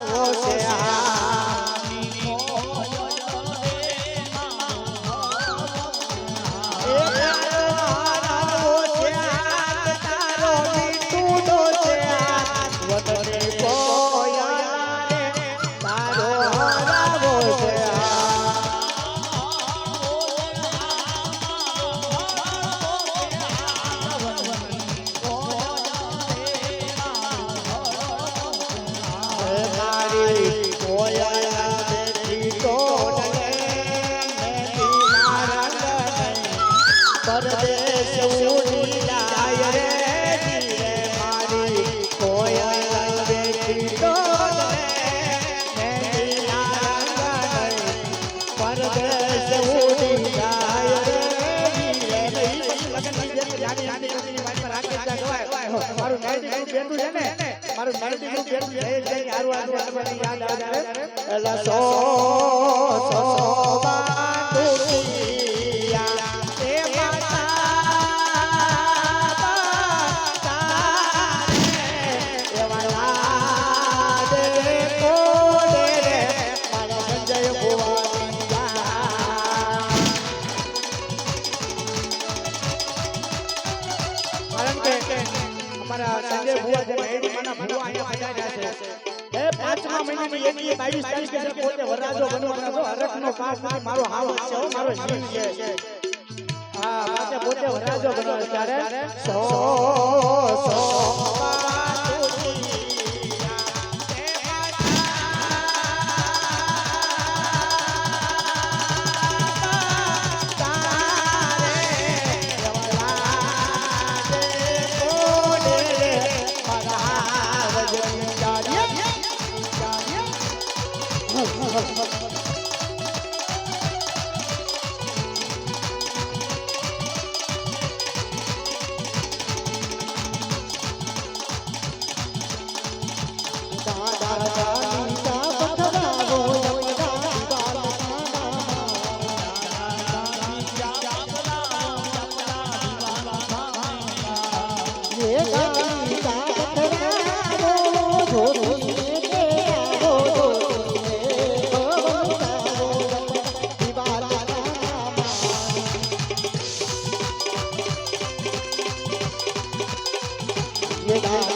我 પરદેશ ઉડી જાય રે ધીરે મારી કોયલ બેઠી તો પરદેશ ઉડી જાય રે મારું નાઇટી બેઠું છે ને મારું નાઇટી બેઠું છે યાદ આવે એટલે સો ભુવા છે મહેમાના ભુવા અહીંયા પધાર્યા છે. એ પાંચમા મહિનાની એકી બાવીસ તારીખે છે પોતે વરરાજો બનવાના છો. હરકનો પાસ મારો હાવ છે મારો જીવ છે. હા પોતે વરરાજો બનવા ત્યારે? સો দিয়ে দাও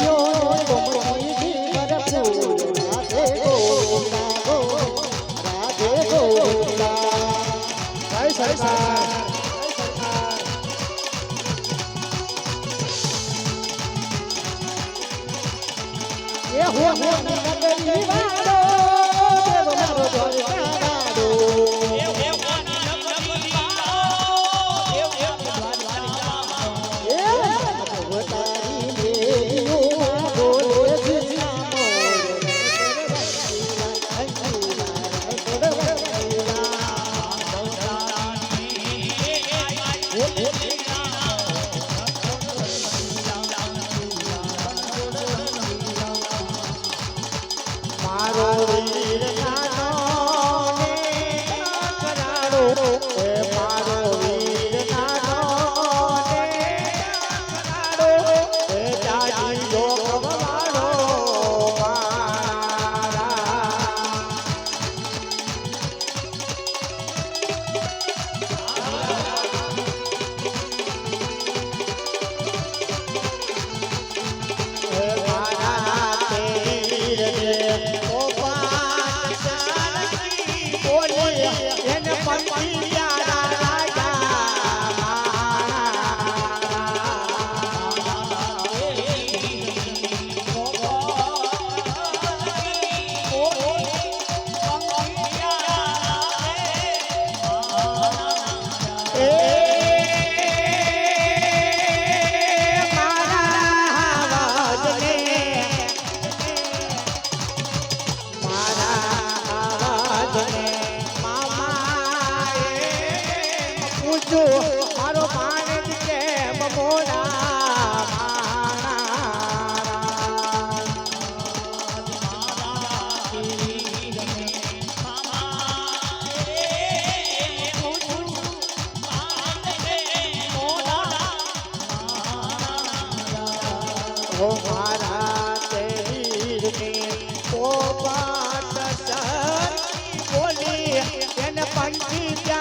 એ હો હો ને ಗೋವಿಂದ હો મારા તેરીની પોપાટ સરની બોલી એને પંખી ત્યાં